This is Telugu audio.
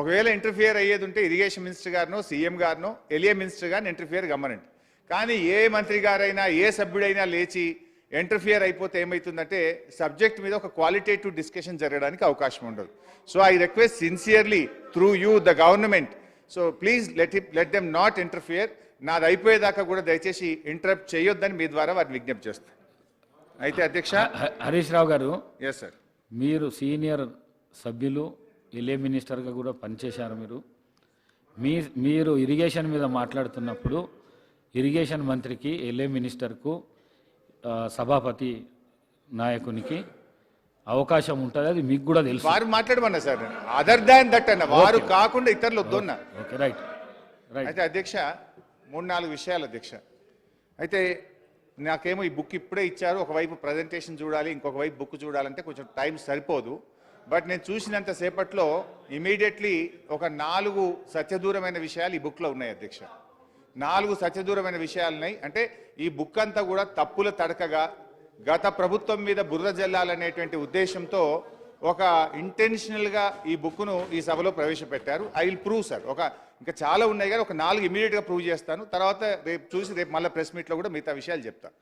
ఒకవేళ ఇంటర్ఫియర్ అయ్యేది ఉంటే ఇరిగేషన్ మినిస్టర్ గారినో సీఎం గారినో ఎలియే మినిస్టర్ గారిని ఇంటర్ఫియర్ గమ్మనండి. కానీ ఏ మంత్రి గారైనా ఏ సభ్యుడైనా లేచి ఇంటర్ఫియర్ అయిపోతే ఏమవుతుందంటే సబ్జెక్ట్ మీద ఒక క్వాలిటేటివ్ డిస్కషన్ జరగడానికి అవకాశం ఉండదు. So I request sincerely through you the government so please let it let them not interfere నాది అయిపోయేదాకా కూడా దయచేసి ఇంటరప్ట్ చేయొద్దని మీ ద్వారా వారిని విజ్ఞప్తి చేస్తాను అయితే అధ్యక్ష? హరీష్ రావు గారు ఎస్ సార్ మీరు సీనియర్ సభ్యులు ఎల్ఏ మినిస్టర్గా కూడా పనిచేశారు మీరు. మీ మీరు ఇరిగేషన్ మీద మాట్లాడుతున్నప్పుడు ఇరిగేషన్ మంత్రికి ఎల్ఏ మినిస్టర్కు సభాపతి నాయకునికి అవకాశం ఉంటుంది అది మీకు కూడా తెలుసు. వారు మాట్లాడమన్నా సార్ అదర్ దాన్ దట్ అన్న వారు కాకుండా ఇతరులు వద్దన్నా. Okay right right. అయితే అధ్యక్ష మూడు నాలుగు విషయాలు అధ్యక్ష. అయితే నాకేమో ఈ బుక్ ఇప్పుడే ఇచ్చారు ఒకవైపు ప్రజెంటేషన్ చూడాలి ఇంకొక వైపు బుక్ చూడాలంటే కొంచెం టైం సరిపోదు. బట్ నేను చూసినంత సేపట్లో ఇమీడియట్లీ ఒక నాలుగు సత్యదూరమైన విషయాలు ఈ బుక్లో ఉన్నాయి అధ్యక్ష. నాలుగు సత్యదూరమైన విషయాలు ఉన్నాయి అంటే ఈ బుక్ అంతా కూడా తప్పుల తడకగా గత ప్రభుత్వం మీద బుర్ర జల్లాలనేటువంటి ఉద్దేశంతో ఒక ఇంటెన్షనల్గా ఈ బుక్ను ఈ సభలో ప్రవేశపెట్టారు. I will prove sir. ఒక ఇంకా చాలా ఉన్నాయి కానీ ఒక నాలుగు ఇమీడియట్గా ప్రూవ్ చేస్తాను. తర్వాత రేపు చూసి రేపు మళ్ళీ ప్రెస్ మీట్లో కూడా మిగతా విషయాలు చెప్తాను